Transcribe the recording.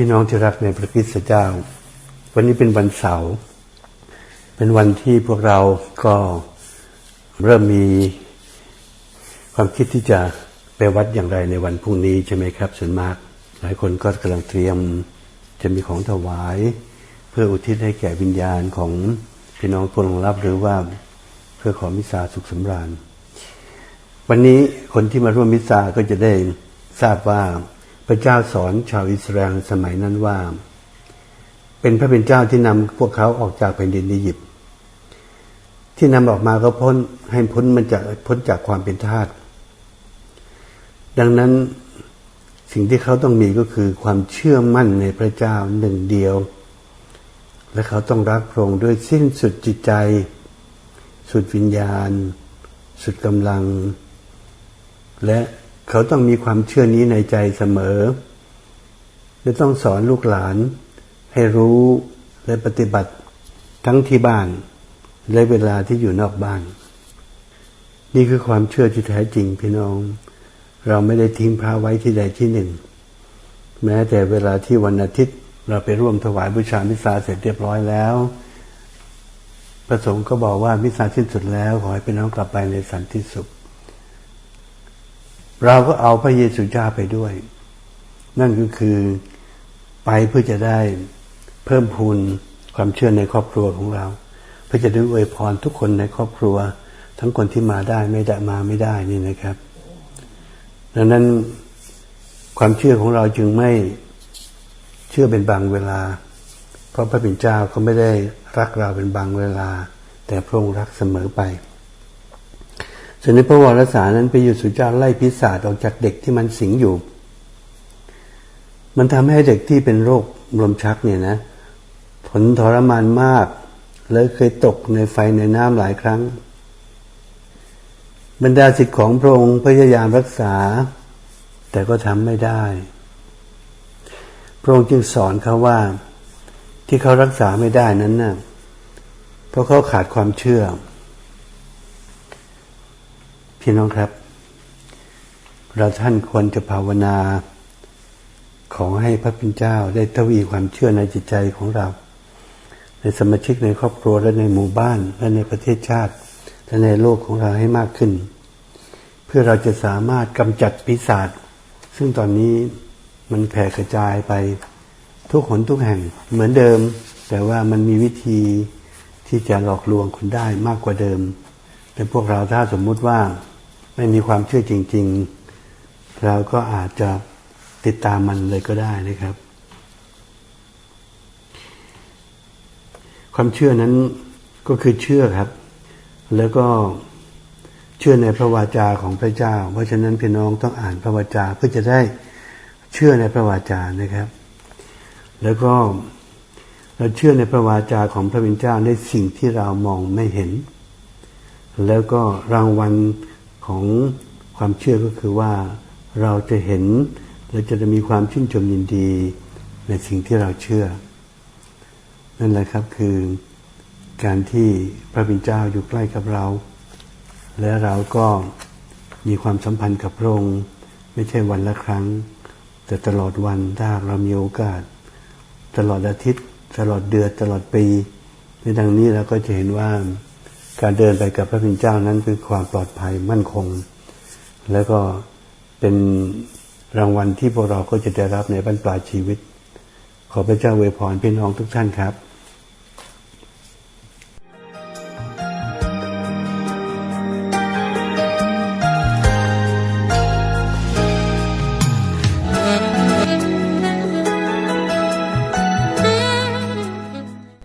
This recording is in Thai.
พี่น้องที่รักในพระคริสตเจ้า วันนี้เป็นวันเสาร์เป็นวันที่พวกเราก็เริ่มมีความคิดที่จะไปวัดอย่างไรในวันพรุ่งนี้ใช่ไหมครับส่วนมาก หลายคนก็กำลังเตรียมจะมีของถวาย เพื่ออุทิศให้แก่วิญญาณของพี่น้องผู้ลงรับหรือว่าเพื่อขอมิสซาสุขสำราญ วันนี้คนที่มาร่วมมิสซาก็จะได้ทราบว่า พระเจ้าสอนชาวอิสราเอลสมัยนั้นว่า เป็นพระเป็นเจ้าที่นำพวกเขาออกจากแผ่นดินอียิปต์ที่นำออกมาก็พ้นให้พ้นมันจากพ้นจากความเป็นทาสดังนั้นสิ่งที่เขาต้องมีก็คือความเชื่อมั่นในพระเจ้าหนึ่งเดียว และเขาต้องรักพระองค์ด้วยสิ้นสุดจิตใจ สุดวิญญาณ สุดกำลัง และ เขาต้องมีความเชื่อนี้ในใจเสมอ และต้องสอนลูกหลาน ให้รู้และปฏิบัติทั้งที่บ้าน และเวลาที่อยู่นอกบ้าน นี่คือความเชื่อที่แท้จริงพี่น้อง เราไม่ได้ทิ้งพระไว้ที่ใดที่หนึ่ง แม้แต่เวลาที่วันอาทิตย์เราไปร่วมถวายบูชามิสาเสร็จเรียบร้อยแล้วประสงค์ก็บอกว่ามิสาสิ้นสุดแล้ว ขอให้พี่น้องกลับไปในสันติสุข เราก็เอาพระเยซูเจ้าไปด้วย นั่นก็คือไปเพื่อจะได้เพิ่มพูนความเชื่อในครอบครัวของเรา เพื่อจะได้อวยพรทุกคนในครอบครัว ทั้งคนที่มาได้ไม่ได้มาไม่ได้นี่นะครับ ดังนั้นความเชื่อของเราจึงไม่เชื่อเป็นบางเวลา เพราะพระเป็นเจ้าเขาไม่ได้รักเราเป็นบางเวลา แต่พระองค์รักเสมอไป ส่วนในพระวรสารนั้นไปอยู่สุเจ้าไล่พิศาจออกจากเด็กที่มันสิงอยู่ มันทำให้เด็กที่เป็นโรคลมชักเนี่ยนะ ผลทรมานมาก เลยเคยตกในไฟในน้ำหลายครั้ง บรรดาสิทธิ์ของพระองค์พยายามรักษา แต่ก็ทำไม่ได้ พระองค์จึงสอนเขาว่าที่เขารักษาไม่ได้นั้นนะ่ะเพราะเขาขาดความเชื่อ พี่น้องครับ เราท่านควรจะภาวนา ขอให้พระพิณเจ้าได้ทวีความเชื่อในจิตใจของเรา ในสมาชิกในครอบครัวและในหมู่บ้าน และในประเทศชาติ และในโลกของเราให้มากขึ้น เพื่อเราจะสามารถกำจัดปีศาจซึ่งตอนนี้มันแผ่กระจายไปทุกหนทุกแห่งเหมือนเดิม แต่ว่ามันมีวิธีที่จะหลอกลวงคนได้มากกว่าเดิมแต่พวกเราถ้าสมมุติว่า ไม่มีความเชื่อจริง ๆ เราก็อาจจะติดตามมันเลยก็ได้นะครับ ความเชื่อนั้นก็คือเชื่อครับ แล้วก็เชื่อในพระวาจาของพระเจ้า เพราะฉะนั้นพี่น้องต้องอ่านพระวาจาเพื่อจะได้เชื่อในพระวาจานะครับ แล้วก็เราเชื่อในพระวาจาของพระบิดเจ้าในสิ่งที่เรามองไม่เห็น แล้วก็รางวัล ของความเชื่อก็คือว่าเราจะเห็นและจะมีความชื่นชมยินดีในสิ่งที่เราเชื่อ นั่นแหละครับคือการที่พระบิดเจ้าอยู่ใกล้กับเรา และเราก็มีความสัมพันธ์กับพระองค์ไม่ใช่วันละครั้ง แต่ตลอดวันถ้าเรามีโอกาส ตลอดอาทิตย์ ตลอดเดือนตลอดปีในดังนี้เราก็จะเห็นว่า การเดินไปกับพระพิณเจ้านั้นคือความปลอดภัยมั่นคง แล้วก็เป็นรางวัลที่พวกเราก็จะได้รับในบรรปลายชีวิต ขอพระเจ้าเวพรพี่น้องทุกท่านครับ